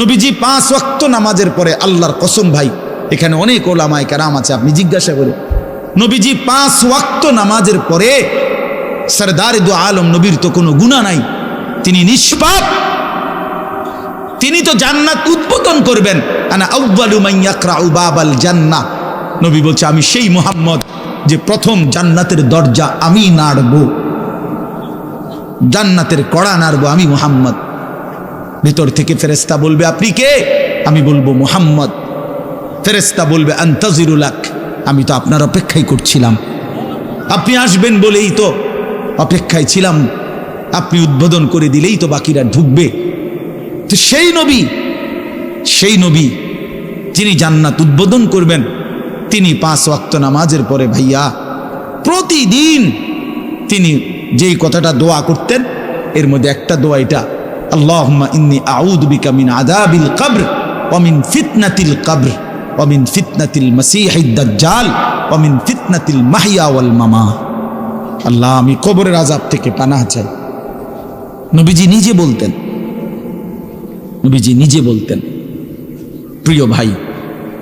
নবীজি পাঁচ ওয়াক্ত নামাজের পরে আল্লাহর কসম ভাই, এখানে অনেক ওলামায় কারাম আছে, আপনি জিজ্ঞাসা করে নবীজি পাঁচ ওয়াক্ত নামাজের পরে সরদার দু আলম নবীর তো কোনো গুণা নাই, তিনি নিষ্পাপ। তিনি তো জান্নাত উদ্বোধন করবেন। জান্নাহ। নবী বলছে, আমি সেই মোহাম্মদ যে প্রথম জান্নাতের দরজা আমি নাড়ব, জান্নাতের কড়া নাড়ব আমি মোহাম্মদ। ভিতর থেকে ফেরেস্তা বলবে, আপনি কে? আমি বলব, মোহাম্মদ। ফেরেস্তা বলবে আন্তাজিরুলাক আমি তো আপনার অপেক্ষাই করছিলাম। আপনি আসবেন বলেই তো অপেক্ষায় ছিলাম। আপনি উদ্বোধন করে দিলেই তো বাকিরা ঢুকবে। তো সেই নবী সেই নবী যিনি জান্নাত উদ্বোধন করবেন, তিনি পাঁচ ওয়াক্ত নামাজের পরে ভাইয়া প্রতিদিন তিনি যেই কথাটা দোয়া করতেন, এর মধ্যে একটা দোয়া এটা আল্লাহুম্মা ইন্নি আউযু বিকা মিন আযাবিল কবর ওয়া মিন ফিতনাতিল কবর ওয়া মিন ফিতনাতিল মাসীহিদ দাজ্জাল ওয়া মিন ফিতনাতিল মাহইয়া ওয়াল মামাত। আল্লাহ, আমি কবরের আযাব থেকে পানাহ চাই। নবীজি নিজে বলতেন। নবীজি নিজে বলতেন, প্রিয় ভাই,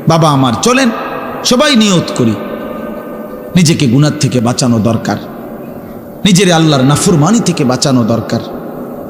বাবা আমার, চলেন, সবাই নিয়ত করি। নিজেকে গুনার থেকে বাঁচানো দরকার। নিজের আল্লাহর নাফরমানি থেকে বাঁচানো দরকার।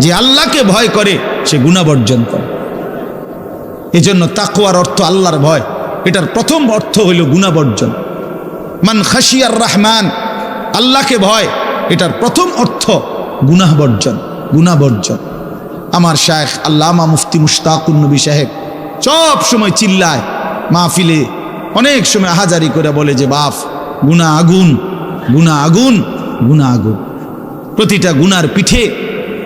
যে আল্লাহকে ভয় করে, সে গুনাহ বর্জন করে। এজন্য তাকুয়ার অর্থ আল্লাহর ভয়। এটার প্রথম অর্থ হইল গুনাহ বর্জন। মান খাসিয়ার রহমান, আল্লাহকে ভয়, এটার প্রথম অর্থ গুনাহ বর্জন গুনাহ বর্জন। আমার শায়েখ আল্লামা মুফতি মুশতাকুর নবী সাহেব সব সময় চিল্লায়, মাহফিলে অনেক সময় হাজারি করে বলে যে, বাপ গুনা আগুন গুনা আগুন গুনা আগুন। প্রতিটা গুনার পিঠে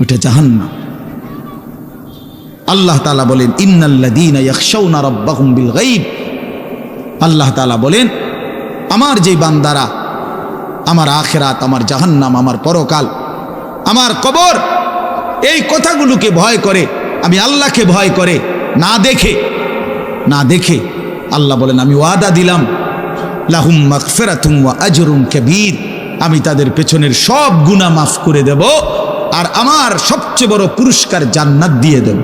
ওইটা জাহান্নাম। আল্লাহ তালা বলেন বিল গায়ব। আল্লাহ তালা বলেন, আমার যে বান্দারা, আমার আখেরাত, আমার জাহান্নাম, আমার পরকাল, আমার কবর, এই কথাগুলোকে ভয় করে, আমি আল্লাহকে ভয় করে, না দেখে না দেখে আল্লাহ বলেন, আমি ওয়াদা দিলাম, লাহুম মাগফিরাতুম ওয়া আজরুম কাবীর, আমি তাদের পেছনের সব গুনাহ মাফ করে দেব। আর আমার সবচেয়ে বড় পুরস্কার জান্নাত দিয়ে দেব।